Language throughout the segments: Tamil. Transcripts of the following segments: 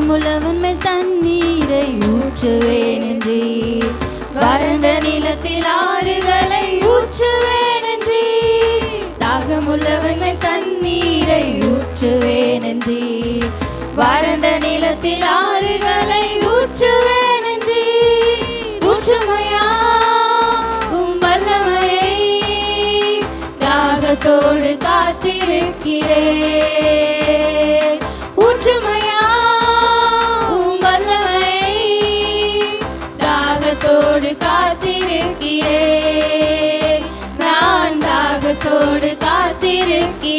தாகமுள்ளவன் மேல் தண்ணீரை ஊற்றுவேன் என்றீர் வறண்ட நிலத்தில் ஆறுகளை ஊற்றுவேன் என்றீர் தாகமுள்ளவன் மேல் தண்ணீரை ஊற்றுவேன் என்றீர் வறண்ட நிலத்தில் ஆறுகளை ஊற்றுவேன் என்றீர் ஊற்றுமையா வல்லமையை தாகத்தோடு காத்திருக்கிறேன்.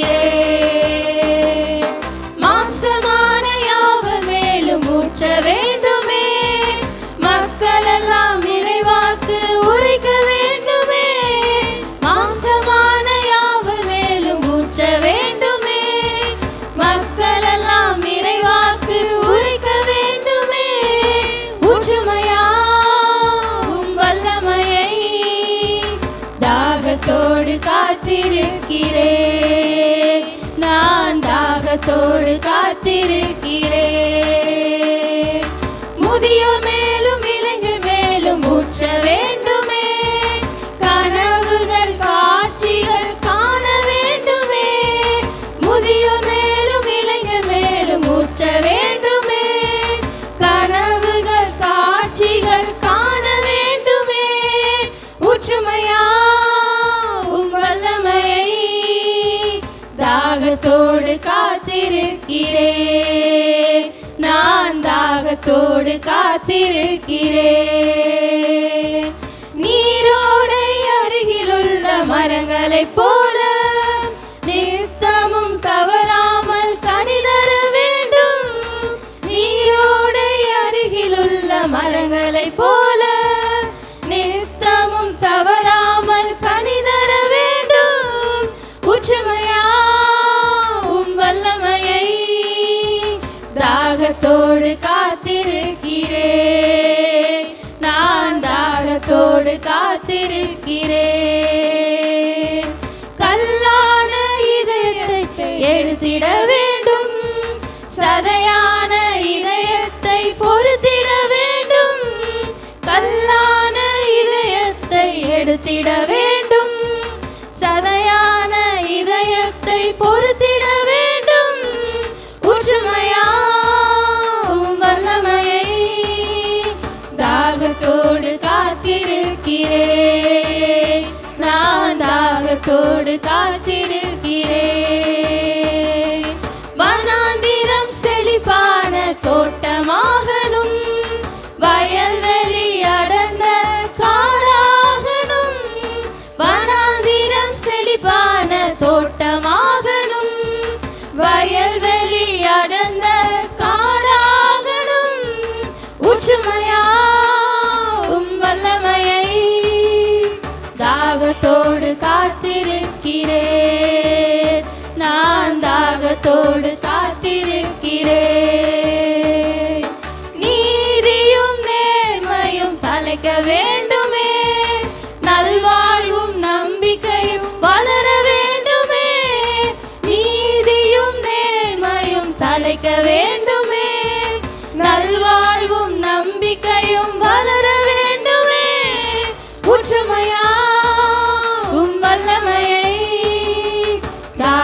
காத்திருக்கிறேன் மாம்சமான யாவர் மேலும் ஊற்ற வேண்டுமே. மக்கள் எல்லாம் இறைவாக்கு உரைக்க வேண்டுமே. மாம்சமான யாவர் மேலும் ஊற்ற வேண்டுமே. மக்கள் எல்லாம் இறைவாக்கு உரைக்க வேண்டுமே. ஊற்றுமையா வல்லமையை தாகத்தோடு காத்திருக்கிறேன். தாகத்தோடு காத்திருக்கிறேன் முதிய மேலும் இளைஞர் மேலும் ஊற்ற வேண்டுமே. கனவுகள் காட்சிகள் காண வேண்டுமே. முதிய மேலும் இளைஞர் மேலும் ஊற்ற வேண்டுமே. கனவுகள் காட்சிகள் காண வேண்டுமே. ஊற்றுமையா உம் வல்லமையை தாகத்தோடு காத்திருக்கிறே நான் தாகத்தோடு காத்திருக்கிறே நீரோடை அருகிலுள்ள மரங்களைப் போல நிறுத்த தாகத்தோடு காத்திருக்கிறேன். நான் தாகத்தோடு காத்திருக்கிறேன். கல்லான இதயத்தை எடுத்திட வேண்டும். சதையான இதயத்தை பொறுத்திட வேண்டும். கல்லான இதயத்தை எடுத்திட வேண்டும். சதையான இதயத்தை பொறுத்தி தாகத்தோடு காத்திருக்கிறேன். நான் தாகத்தோடு காத்திருக்கிறேன். தாகத்தோடு காத்திருக்கிறேன். நான் தாகத்தோடு காத்திருக்கிறேன்.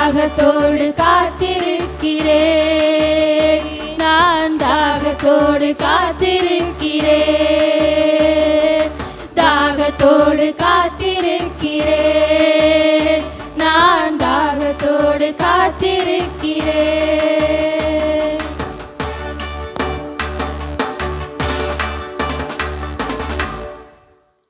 தாகத்தோடு காத்திருக்கிறேன். நான் தாகத்தோடு காத்திருக்கிறேன். தாகத்தோடு காத்திருக்கிறேன். நான் தாகத்தோடு காத்திருக்கிறேன்.